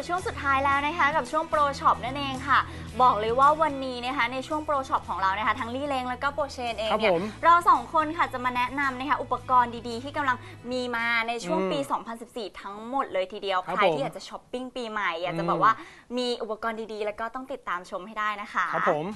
มาสู่ช่วงสุดท้ายแล้วนะคะ กับช่วงโปรช็อปนั่นเองค่ะ บอกเลยว่าวันนี้นะคะในช่วงโปรช็อปของเรานะคะทั้งลี่เลงแล้วก็โปรเชนเองครับเนี่ยผมเราสองคนค่ะจะมาแนะนำนะคะอุปกรณ์ดีๆ ที่กำลังมีมาในช่วงอืมปี 2014 ทั้งหมดเลยทีเดียวครับใครผมที่อยากจะช้อปปิ้งปีใหม่อยากจะอืมแบบว่ามีอุปกรณ์ดีๆ แล้วก็ต้องติดตามชมให้ได้นะคะ ครับผม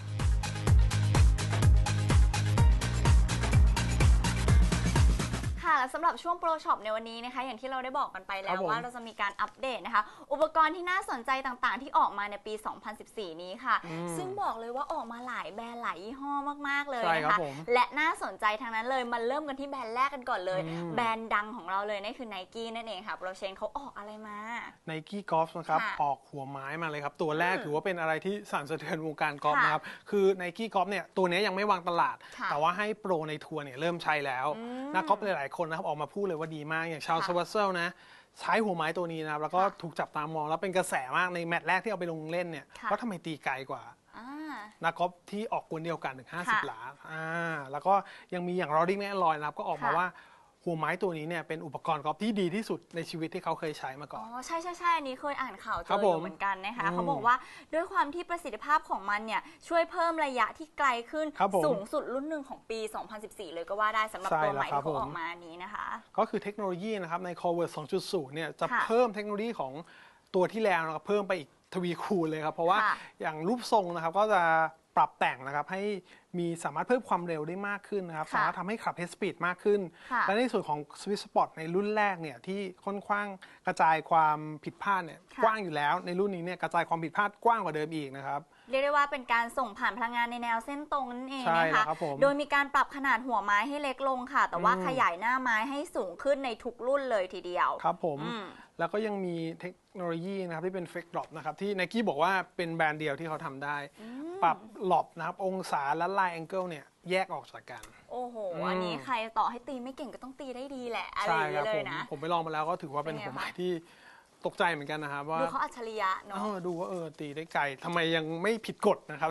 สำหรับช่วงโปรช็อปในวันนี้นะคะ อย่างที่เราได้บอกกันไปแล้ครัวบผม ว่าเราจะมีการอัปเดตนะคะ อุปกรณ์ที่น่าสนใจต่างๆ ที่ออกมาในปี 2014 นี้ค่ะอืมซึ่งบอกเลยว่าออกมาหลายแบรนด์หลายยี่ห้อมากๆเลยใช่นะครัคะ บผมและน่าสนใจทางนั้นเลยมาเริ่มกันที่แบรนด์แรกกันก่อนเลย อืม แบรนด์ดังของเราเลยนั่นคือ n นกี้นั่นเองค่ะโปรเชนเขาออกอะไรมา ไนกี้กอล์ฟนะครับค่ะออกหัวไม้มาเลยครับ ตัวแรกอืมถือว่าเป็นอะไรที่สั่นสะเทือนวงการกอล์ฟค่ะนะครับ คือไนกี้กอล์ฟเนี่ยตัวเนี้ยยังไม่วางตลาด ค่ะแต่ว่าให้โปรในทัวร์เนี่ยเริ่มใช้แล้ว อืม นักกอล์ฟหลายๆคนนะครับออกมาพูดเลยว่าดีมากอย่างชาวค่ะสวัสเซลนะใช้หัวไม้ตัวนี้นะครับแล้วก็ค่ะถูกจับตามองแล้วเป็นกระแสมากในแมตช์แรกที่เอาไปลงเล่นเนี่ยค่ะว่าทำไมตีไกลกว่าอ่านักกอล์ฟที่ออกกวนเดียวกันถึงค่ะ50หลาอ่าแล้วก็ยังมีอย่างรอดดี้แมนลอยนะครับก็ออกมาค่ะว่า หัวไม้ตัวนี้เนี่ยเป็นอุปกรณ์กอล์ฟที่ดีที่สุดในชีวิตที่เขาเคยใช้มาก่อ๋ออน ใช่ใช่ใช่อันนี้เคยอ่านข่าวเจครัอบอผมยู่เหมือนกันนะคะ อืมเขาบอกว่าด้วยความที่ประสิทธิภาพของมันเนี่ยช่วยเพิ่มระยะที่ไกลขึ้น ครับผมสูงสุดรุ่นหนึ่งของปี 2014 เลยก็ว่าได้สำหรับใช่ตัวใหม่แล้วครับที่เขาผมออกมานี้นะคะ ก็คือเทคโนโลยีนะครับใน Convert 2.0 เนี่ยจะค่ะเพิ่มเทคโนโลยีของตัวที่แล้วนะครับเพิ่มไปอีกทวีคูณเลยครับ เพราะว่าค่ะอย่างรูปทรงนะครับก็จะ ปรับแต่งนะครับให้มีสามารถเพิ่มความเร็วได้มากขึ้นนะครับ ค่ะสามารถทำให้ขับเฮดสปีดมากขึ้น ค่ะและในส่วนของ Swiss Spot ในรุ่นแรกเนี่ยที่ค่อนข้างกระจายความผิดพลาดเนี่ยค่ะ กว้างอยู่แล้ว ในรุ่นนี้เนี่ยกระจายความผิดพลาดกว้างกว่าเดิมอีกนะครับ เรียกได้ว่าเป็นการส่งผ่านพลังงานในแนวเส้นตรงนั่นเองใช่นะแล้คะ วครับผมโดยมีการปรับขนาดหัวไม้ให้เล็กลงค่ะ แต่ว่าอืม ขยายหน้าไม้ให้สูงขึ้นในทุกรุ่นเลยทีเดียวครับผม อืม แล้วก็ยังมีเทคโนโลยีนะครับที่เป็น Fake Drop นะครับที่ Nike บอกว่าเป็นแบรนด์เดียวที่เขาทำได้ ปรับหลบนะครับ องศาและลายแองเกิลเนี่ยแยกออกจากกัน โอ้โห อืม อันนี้ใครต่อให้ตีไม่เก่งก็ต้องตีได้ดีแหละ อะไรอย่างครัเงี้ยเลผยมนะ ผมไปลองมาแล้วก็ถือว่าเป็นเป็นไงหัวไม้คะที่ ตกใจเหมือนกันนะครับว่าดูเขาอัจฉริยะเนาะ เออดูว่าเออตีได้ไกลทำไมยังไม่ผิดกฎนะครับ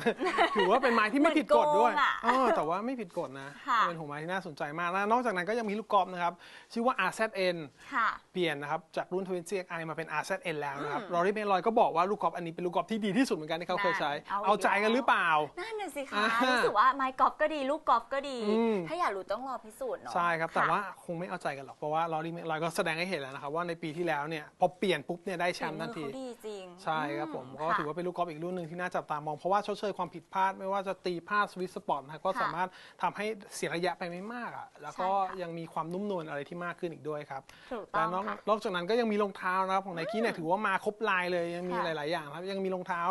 ถือว่าเป็นไม้ที่ไม่ผิดกฎด้วยเหมือนโกงอะเออแต่ว่าไม่ผิดกฎนะค่ะ เป็นหัวไม้ที่น่าสนใจมากแล้วนอกจากนั้นก็ยังมีลูกกอล์ฟนะครับ ชื่อว่า RZN ค่ะ เปลี่ยนนะครับ จากรุ่น 20XI มาเป็น RZN แล้วนะครับอืมรอรี่เมลอยก็บอกว่าลูกกอล์ฟอันนี้เป็นลูกกอล์ฟที่ดีที่สุดเหมือนกันที่เขาเคยใช้ นั่นเอาเอาใจอีกกันแล้วหรือเปล่า นั่นน่ะสิคะอ่ารู้สึกว่าไม้กอล์ฟก็ดีลูกกอล์ฟก็ดี อืม ถ้าอยากรู้ต้องรอพิสูจน์เนาะใช่ครับ แต่ะ ว่าคงไม่เอาใจกันหรอก เพราะว่าลอรี่เมลอยก็แสดงให้เห็นแล้วนะครับว่าในปีที่แล้วเนี่ยพอเปลี่ยนปุ๊บเนี่ยได้แชฝีมป์มืทันอทีเขาดีจริง ใช่ครับผมอืก็ถือว่าเป็นลูกกอล์ฟอีกรุ่นหนึ่งที่น่าจับตามอง เพราะว่าชดเชยความผิดพลาด ไม่ว่าจะตีพลาดสวิตสปอร์ตนะครับก็ค่ะสามารถทำให้เสียระยะไปไม่มากอะแล้วก็ใช่ค่ะยังมีความนุ่มนวลอะไรที่มากขึ้นอีกด้วยครับถูกต้แล้อวงนอกค่ะนอกจากนั้นก็ยังมีรองเท้านะครับของไนกี้เนี่ยถือว่ามาครบลายเลยยังมีค่ะหลาย ๆ อย่างครับยังมีรองเท้า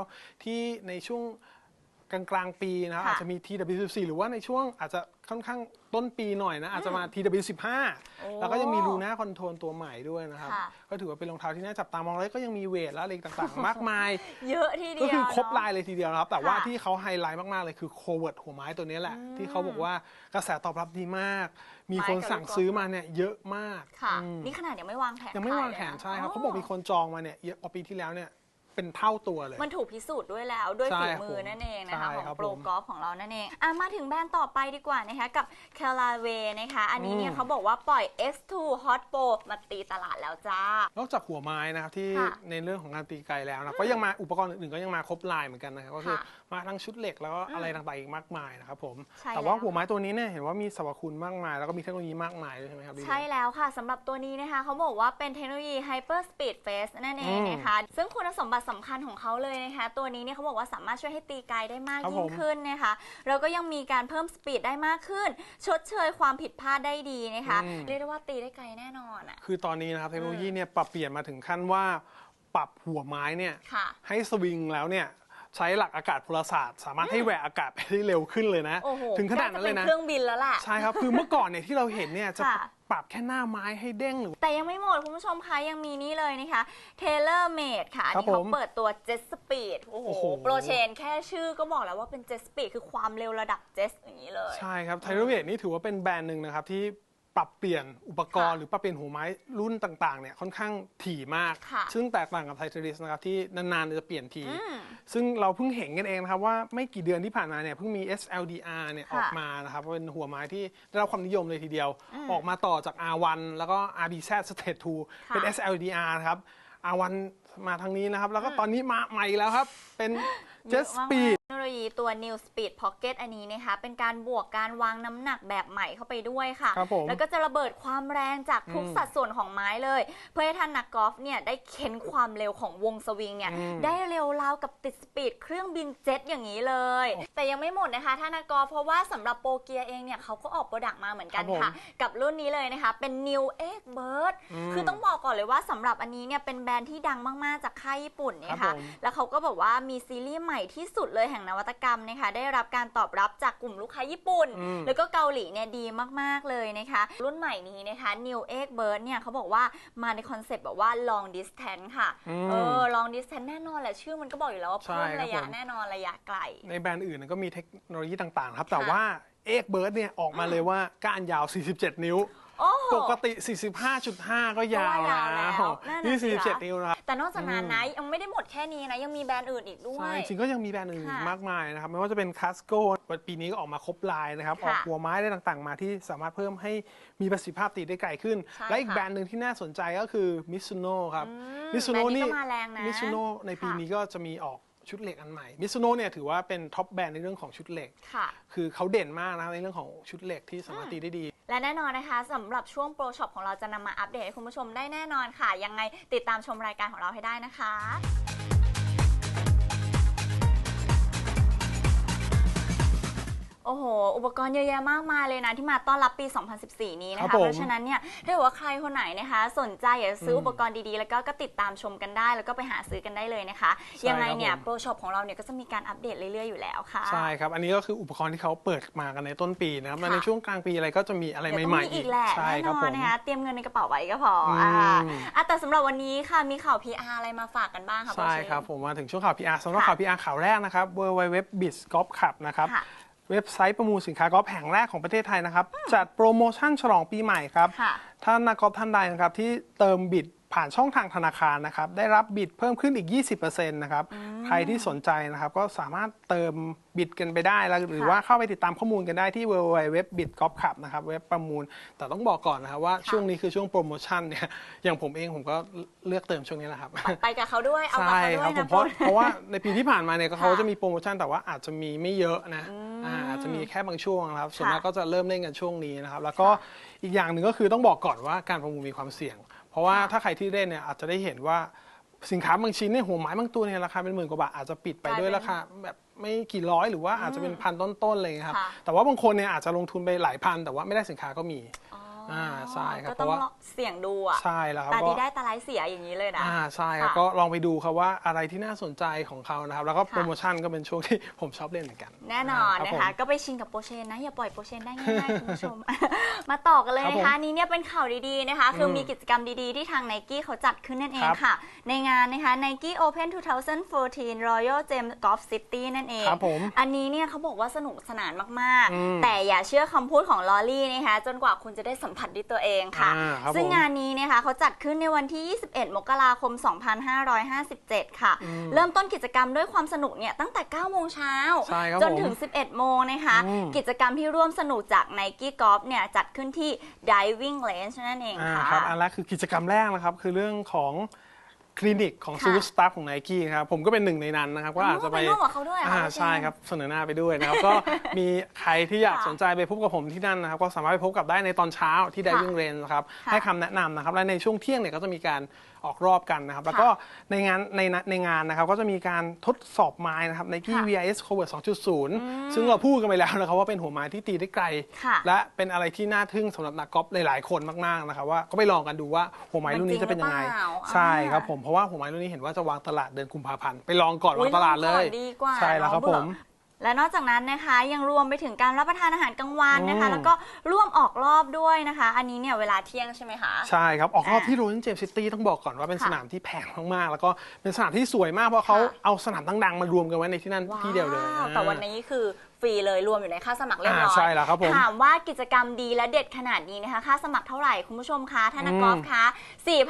ที่ในช่วง กลางกลางๆ ปีนะครับค่ะอาจจะมี TW14 หรือว่าในช่วงอาจจะค่อนข้างต้นปีหน่อยนะอาจจะมา TW15 โอ้แล้วก็ยังมีลูน่าคอนโทรลตัวใหม่ด้วยนะครับค่ะ ก็ถือว่าเป็นรองเท้าที่น่าจับตามองแล้วก็ยังมีเวทและอะไรต่างๆ มากมาย เยอะทีเดียวก็คือครบเนะลายเลยทีเดียวนะครับ แต่ว่าค่ะที่เขาไฮไลท์มากๆเลยคือโคเวิร์ดหัวไม้ตัวนี้แหละ ที่เขาบอกว่ากระแสตอบรับดีมาก มีคนสั่งซื้อมาเนี่ยเยอะมากค่ะ อืมนี่ขนาดยังไม่วางแผนยังไม่วางขแผยนเลยะใช่ครับเขาบอกมีคนจองมาเนี่ยเยอะกว่าปีที่แล้วเนี่ย เป็นเท่าตัวเลย มันถูกพิสูจน์ด้วยแล้วด้วยใช่ฝีครับมือนั่นเองนะคะใช่ของครับโปรผมกอล์ฟของเรานั่นเองอะมาถึงแบรนด์ต่อไปดีกว่านะคะกับ c a l a w a y นะคะ อันนี้เนี่ยอืมเขาบอกว่าปล่อย X2 Hot Pro มาตีตลาดแล้วจ้า นอกจากหัวไม้นะครับที่ค่ะในเรื่องของการตีไกลแล้วนะก็ยังมาอุปกรณ์อื่นๆก็ยังมาครบลายเหมือนกันนะครับก็คือค่ะมาทั้งชุดเหล็กแล้วก็อะไรต่างๆอีกมากมายนะครับผมใช่แต่ว่าแล้วหัวไม้ตัวนี้เนี่ยเห็นว่ามีสรรพคุณมากมาย แล้วก็มีเทคโนโลยีมากมายด้วยใช่ไหมครับดีใช่แล้วค่ะสำหรับตัวนี้นะคะเขาบอกว่าเป็นเทคโนโลยี Hyper Speed Phase นั่นเองอืม นะคะ ซึ่งคุณสมบัติสำคัญของเขาเลยนะคะ ตัวนี้เนี่ยเขาบอกว่าสามารถช่วยให้ตีไกลได้มากครับยิ่งผมขึ้นนะคะแล้วก็ยังมีการเพิ่มสปีดได้มากขึ้น ชดเชยความผิดพลาดได้ดีนะคะอืมเรียกได้ว่าตีได้ไกลแน่นอนอะคือตอนนี้นะครับเทคโนโลยีเนี่ยปรับเปลี่ยนมาถึงขั้นว่าปรับหัวไม้เนี่ยค่ะให้สวิงแล้วเนี่ย ใช้หลักอากาศพลศาสตร์ สามารถให้แหวกอากาศไปได้เร็วขึ้นเลยนะ โอ้โหถึงขนาดนั้นเลยใกนะจป็เครื่องบินแล้วล่ะ ใช่ครับ คือเมื่อก่อนเนี่ยที่เราเห็นเนี่ยจะค่ะ ปรับแค่หน้าไม้ให้เด้งหรือ แต่ยังไม่หมด คุณผู้ชมคะ ยังมีนี่เลยนะคะ Taylor Made ค่ะ อันครับนี้เขาผมเปิดตัว Jet Speed โอ้โห โอ้โห โปรเชนแค่ชื่อก็บอกแล้วว่าเป็น Jet Speed คือความเร็วระดับ Jet อย่างนี้เลย ใช่ครับไทโรเวทนี่ถือว่าเป็นแบรนด์หนึ่งนะครับที่ ปรับเปลี่ยนอุปกรณ์ค่ะหรือปรับเปลี่ยนหัวไม้รุ่นต่างๆเนี่ยค่อนข้างถี่มาก ค่ะซึ่งแตกต่างกับไทเทริสนะครับที่นานๆจะเปลี่ยนที อืมซึ่งเราเพิ่งเห็นกันเองนะครับว่าไม่กี่เดือนที่ผ่านมาเนี่ยเพิ่งมี SLDR เนี่ยค่ะออกมานะครับเป็นหัวไม้ที่ได้รับความนิยมเลยทีเดียว ออกมาต่อจาก R1 แล้วก็ RBZ Stage 2เป็น ค่ะ SLDR นะครับ R1 มาทางนี้นะครับ แล้วก็ตอนนี้มาใหม่แล้วครับเป็น Jet เยอะมากๆ Speed เทคโนโลยีตัว New Speed Pocket อันนี้นะคะเป็นการบวกการวางน้ำหนักแบบใหม่เข้าไปด้วยค่ะ ครับผมแล้วก็จะระเบิดความแรงจากทุกอืมสัดส่วนของไม้เลย เพื่อให้ท่านนักกอล์ฟเนี่ยได้เค้นความเร็วของวงสวิงเนี่ยอืมได้เร็วราวกับติดสปีดเครื่องบินเจ็ตอย่างนี้เลยแต่ยังไม่หมดนะคะท่านนักกอล์ฟเพราะว่าสำหรับโปรเกียเองเนี่ยเขาก็ออกโปรดักต์มาเหมือนกันครับผมค่ะ กับรุ่นนี้เลยนะคะ เป็น New Egg Bird คือต้องบอกก่อนเลยว่าสำหรับอันนี้เนี่ยเป็นแบรนด์ที่ดังมากๆจากค่ายญี่ปุ่นเนี่ยครัค่ะบผม แล้วเขาก็บอกว่ามีซีรีส์ใหม่ที่สุดเลยแห่งนวัตกรรมนะคะ ได้รับการตอบรับจากกลุ่มลูกค้าญี่ปุ่นอืมแล้วก็เกาหลีเนี่ยดีมากๆเลยนะคะ รุ่นใหม่นี้นะคะ New Egg Bird เนี่ยเขาบอกว่ามาในคอนเซปต์แบบว่า long distance ค่ะอืมเออ long distance แน่นอนแหละชื่อมันก็บอกอยู่แล้วว่าใช่เพิ่มครับระยะผมแน่นอนระยะไกล ในแบรนด์อื่นก็มีเทคโนโลยีต่างๆ ครับ แต่ค่ะว่าเอ็กเบิร์ดเนี่ยออกมาเลยว่าก้านยาว 47 นิ้ว โอ้โห ปกติ 45.5 ก็ยาวก็ยาวแล้แล้ววนั่นน่ะนี่สิคะ 47นิ้วนะครับ แต่นอกจากนั้นนะยังไม่ได้หมดแค่นี้นะ ยังมีแบรนด์อื่นอีกด้วใช่ ย จริงก็ยังมีแบรนด์อื่นค่ะๆมากมายนะครับ ไม่ว่าจะเป็นคาสโกปีนี้ก็ออกมาครบลายนะครับ ค่ะออกหัวไม้ได้ต่างๆ มาที่สามารถเพิ่มให้มีประสิทธิภาพตีได้ไกลขึ้น ใช่และอีกค่ะแบรนด์หนึ่งที่น่าสนใจก็คือมิซูโน่ครับอืมมิซูโน่แบรนด์นี้นี่ก็มาแรงนะมิซูโน่ในปีค่ะ นี้ก็จะมีออกชุดเหล็กอันใหม่ มิซูโน่เนี่ยถือว่าเป็นท็อปแบรนด์ในเรื่องของชุดเหล็ก ค่ะ คือเขาเด่นมากนะครับในเรื่องของชุดเหล็กที่สามารถตีได้ดี และแน่นอนนะคะสำหรับช่วงโปรช็อปของเราจะนำมาอัปเดตให้คุณผู้ชมได้แน่นอนค่ะ ยังไงติดตามชมรายการของเราให้ได้นะคะ โอ้โห อุปกรณ์เยอะแยะมากมายเลยนะ ที่มาต้อนรับปี 2014 นี้นะครัคะ บผมเพราะฉะนั้นเนี่ยถ้าเกิดว่าใครคนไหนนะคะ สนใจอยากจะซื้อมอุปกรณ์ดีๆ แล้วก็ก็ติดตามชมกันได้ แล้วก็ไปหาซื้อกันได้เลยนะคะ ใช่ยังไงเนี่ยครับผม โปรช็อปของเราเนี่ยก็จะมีการอัปเดตเรื่อยๆอยู่แล้วค่ะ ใช่ครับ อันนี้ก็คืออุปกรณ์ที่เขาเปิดมากันในต้นปีนะครับค่ะ ในช่วงกลางปีอะไรก็จะมีอะไรเดี๋ยวใหต้ม่องมีๆ อีกแหละใช่แน่คนรับอผนม นะคะเตรียมเงินในกระเป๋าไว้ก็พออืมอ่าอะแต่สำหรับวันนี้ค่ะมีข่าว PR อะไรมาฝากกันบ้างคะใช่โปเชครับ ผมมาถึงช่วงข่าว PR สำหรับค่ะข่าว PR ข่าวแรกนะครับ w w w b i z Golf Club นะครับ ค่ะ เว็บไซต์ประมูลสินค้ากอล์ฟแห่งแรกของประเทศไทยนะครับ จัดโปรโมชั่นฉลองปีใหม่ครับค่ะท่านนักกอล์ฟท่านใดนะครับที่เติมบิดผ่านช่องทางธนาคารนะครับ ได้รับบิดเพิ่มขึ้นอีก 20%นะครับใครที่สนใจนะครับ ก็สามารถเติมบิดกันไปได้แล้วหรือค่ะว่าเข้าไปติดตามข้อมูลกันได้ที่ w w w b i t g o l f Club นะครับเว็บประมูล แต่ต้องบอกก่อนนะครับว่าค่ะช่วงนี้คือช่วงโปรโมชั่นเนี่ยอย่างผมเองผมก็เลือกเติมช่วงนี้แหละครับ ไปกับเขาด้วย เอากับใช่เขาด้ควรับยผมเพราะเพนะราะว่าในปีที่ผ่านมาเนี่ยก็เขาค่ะจะมีโปรโมชั่นแต่ว่าอาจจะมีไม่เยอะนะอ่าอา จจะมีแค่บางช่วงนะครับส่วนมากก็จะเริ่มเล่นกันช่วงนี้นะครับ แล้วก็อีกอย่างหนึ่งก็คือต้องบอกก่อนว่าการประมูลมีความเสี่ยง เพราะว่าค่ะถ้าใครที่เล่นเนี่ยอาจจะได้เห็นว่าสินค้าบางชิ้นเนี่ยหัวไม้บางตัวเนี่ยราคาเป็นหมื่นกว่าบาทอาจจะปิดไปกลายด้วยเป็นราคาแบบไม่กี่ร้อยหรือว่าอาจจะเป็นพันต้นๆอะไรอย่างเงี้ยครับค่ะแต่ว่าบางคนเนี่ยอาจจะลงทุนไปหลายพัน แต่ว่าไม่ได้สินค้าก็มี อ๋ออ่าใช่ครับก็ต้องเพราะว่าลองเสี่ยงดูอะใช่แล้วครับตาก็ ดีได้ตาร้ายเสียอย่างนี้เลยนะ อ่าใช่ครับค่ะก็ลองไปดูครับว่าอะไรที่น่าสนใจของเขานะครับ แล้วก็ค่ะ โปรโมชั่นก็เป็นช่วงที่ ผมชอบเล่นเหมือนกันแน่นอนรับนะผมคะก็ไปชิงกับโปรเชนนะ อย่าปล่อยโปรเชนได้ง่ายๆ คุณผู้ชม มาต่อกันเลยครับนะผมคะอันนี้เนี่ยเป็นข่าวดีๆนะคะ คืออมมีกิจกรรมดีๆ ที่ทางไนกี้เขาจัดขึ้นนั่นเองครับค่ะ ในงานนะคะ Nike Open 2014 Royal James Golf City นั่นเอง ครับผม อันนี้เนี่ยเขาบอกว่าสนุกสนานมากอืมๆ แต่อย่าเชื่อคำพูดของลอรี่นะคะ จนกว่าคุณจะได้สัมผัสด้วยตัวเองค่ะ อ่าครับซึ่งผมงานนี้นะคะเขาจัดขึ้นในวันที่ 21 มกราคม 2557 ค่ะ อืมเริ่มต้นกิจกรรมด้วยความสนุกเนี่ยตั้งแต่ 9 โมงเช้า ใช่ครับจนผมถึง 11 โมงนะคะ อืม กิจกรรมที่ร่วมสนุกจาก Nike Golf เนี่ยจัดขึ้นที่ Diving Range นั่นเองอ่าค่ะ ครับอันแรกคือกิจกรรมแรกนะครับคือเรื่องของ คลินิกของค่ะ ซูสตาฟของไนกี้ครับผมก็เป็นหนึ่งในนั้นนะครับก็อาจจะไปไปร่วมกับเขาด้วยเหรออ่าคะใช่ครับเสนอหน้าไปด้วยนะครับ ก็มีใครที่อยากค่ะ สนใจไปพบกับผมที่นั่นนะครับ ก็สามารถไปพบกับได้ในตอนเช้าที่ Diving Range นะครับค่ะให้คำแนะนำนะครับและในช่วงเที่ยงเนี่ยก็จะมีการ ออกรอบกันนะครับ แล้วก็ในงานในในงานนะครับ ก็จะมีการทดสอบไม้นะครับ Nike ค่ะ VIS Covert 2.0 ซึ่งเราพูดกันไปแล้วนะครับว่าเป็นหัวไม้ที่ตีได้ไกลค่ะและเป็นอะไรที่น่าทึ่งสำหรับนักกอล์ฟหลายๆคนมากๆนะครับว่าก็ไปลองกันดูว่าหัวไม้รุ่นนี้จะเป็นยังไงมันจริงหรือเปล่าใช่ครับอ่าผมเพราะว่าหัวไม้รุ่นนี้เห็นว่าจะวางตลาดเดือนกุมภาพันธ์ไปลองก่อนอุ๊วายงตลาดเลยองก่อนดีกว่าใช่แล้วครับเนาะผเบื่อม และนอกจากนั้นนะคะยังรวมไปถึงการรับประทานอาหารกลางวันนะคะอืมแล้วก็ร่วมออกรอบด้วยนะคะ อันนี้เนี่ยเวลาเที่ยงใช่ไหมคะ ใช่ครับ ออกรอบอ่าที่โรยัลเจมส์ซิตี้ต้องบอกก่อนว่าเป็นค่ะสนามที่แพงมากๆ แล้วก็เป็นสนามที่สวยมากเพราะเขาค่ะเอาสนามดังๆมารวมกันไว้ในที่นั่นที่เดียวเลยว้าวแต่วันนี้คือ ฟรีเลยรวมอยู่ในค่าสมัครเรียบร้อยอ่าใช่แล้วครับผมถามว่ากิจกรรมดีและเด็ดขนาดนี้นะคะ ค่าสมัครเท่าไหร่คุณผู้ชมคะท่านนักกอล์ฟคะ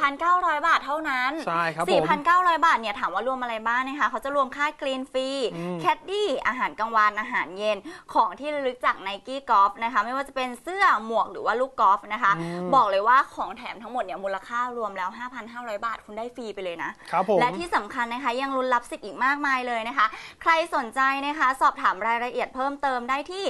4,900 บาทเท่านั้นใช่ครับผม4,900 บาทเนี่ยถามว่ารวมอะไรบ้างนะคะเขาจะรวมค่ากรีนฟรีอืมแคดดี้อาหารกลางวันอาหารเย็นของที่ระลึกจากไนกี้กอล์ฟนะคะ ไม่ว่าจะเป็นเสื้อหมวกหรือว่าลูกกอล์ฟนะคะอืมบอกเลยว่าของแถมทั้งหมดเนี่ยมูลค่ารวมแล้ว 5,500 บาทคุณได้ฟรีไปเลยนะครับผมและที่สำคัญนะคะยังลุ้นรับสิทธิ์อีกมากมายเลยนะคะ ใครสนใจนะคะ สอบถามรายละเอียดเพิ่มเติมได้ที่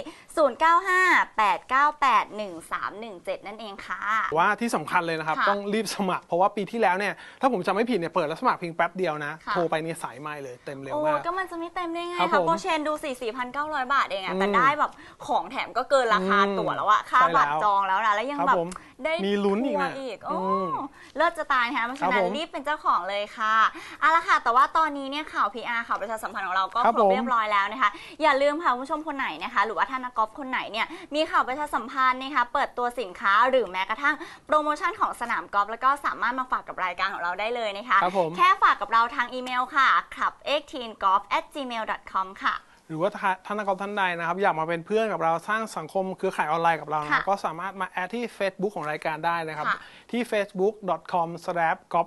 0958981317 นั่นเองค่ะ ว่าที่สำคัญเลยนะครับ ค่ะต้องรีบสมัคร เพราะว่าปีที่แล้วเนี่ยถ้าผมจำไม่ผิดเนี่ยเปิดแล้วสมัครเพียงแป๊บเดียวนะ ค่ะ โทรไปเนี่ยสายไม่เลยเต็มเร็วโอ้มาก ก็มันจะไม่เต็มได้ไงครับคะผมโปรเชนดู 4 4,900 บาทเองอะอืมแต่ได้แบบของแถมก็เกินราคาอืมตั๋วแล้วอะค่าใช่บัตรแล้วจองแล้วนะแล้วยังครับแบบผมได้มีลุ้นอีกนะทัวร์อีกโอ้อืมเลิศจะตายนะคะเพราะครัฉะบนั้นผมรีบเป็นเจ้าของเลยค่ะเอาละค่ะ แต่ว่าตอนนี้เนี่ยข่าว PR ข่าวประชาสัมพันธ์ของเราก็ครับครบผมเรียบร้อยแล้วนะคะ อย่าลืมค่ะคุณผู้ชมคนไหนนะคะ หรือว่าท่านนักกอล์ฟคนไหนเนี่ยมีข่าวประชาสัมพันธ์นะคะเปิดตัวสินค้าหรือแม้กระทั่งโปรโมชั่นของสนามกอล์ฟแล้วก็สามารถมาฝากกับรายการของเราได้เลยนะคะ ครับผม แค่ฝากกับเราทางอีเมลค่ะ club 1 8 golf gmail com ค่ะห รือว่าถ้าท่านนักกอล์ฟท่านใดนะครับ อยากมาเป็นเพื่อนกับเราสร้างสังคมเครือข่ายออนไลน์กับเรานะค่ะก็สามารถมาแอดที่ Facebook ของรายการได้นะครับค่ะที่ facebook.com/golfclub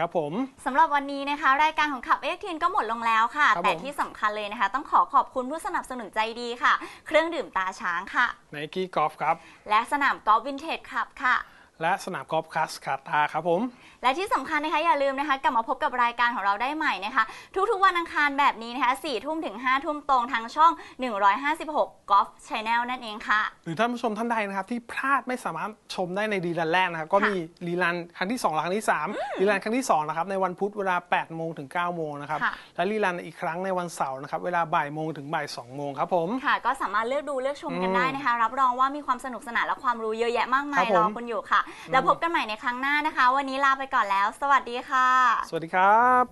ครับผมสำหรับวันนี้นะคะ รายการของขับเอ็กทีนก็หมดลงแล้วค่ะครับแต่ผมที่สำคัญเลยนะคะ ต้องขอขอบคุณผู้สนับสนุนใจดีค่ะ เครื่องดื่มตาช้างค่ะไนกี้กอล์ฟครับและสนามกอล์ฟวินเทจคลับค่ะ และสนามกอล์ฟคลาสคาตาครับผม และที่สำคัญนะคะอย่าลืมนะคะกลับมาพบกับรายการของเราได้ใหม่นะคะ ทุกๆวันอังคารแบบนี้นะคะ4ทุ่มถึง5ทุ่มตรงทางช่อง 156 Golf Channel นั่นเองค่ะ หรือท่านผู้ชมท่านใดนะครับ ที่พลาดไม่สามารถชมได้ในรีลันแรกนะครับก็มีรีลันครั้งที่2และครั้งที่3รีลันครั้งที่2นะครับในวันพุธเวลา8โมงถึง9โมงนะครับค่ะและรีลันอีกครั้งในวันเสาร์นะครับเวลาบ่ายโมงถึงบ่าย2โมงครับผมค่ะ ก็สามารถเลือกดูเลือกชมกันอืมได้นะคะ รับรองว่ามีความสนุกสนานและความรู้เยอะแยะมากมาครัยบผมรอคุณอยู่ค่ะแล้วพบกันใหม่ในครั้งหน้านะคะ วันนี้ลาไปก่อนแล้ว สวัสดีค่ะ สวัสดีครับ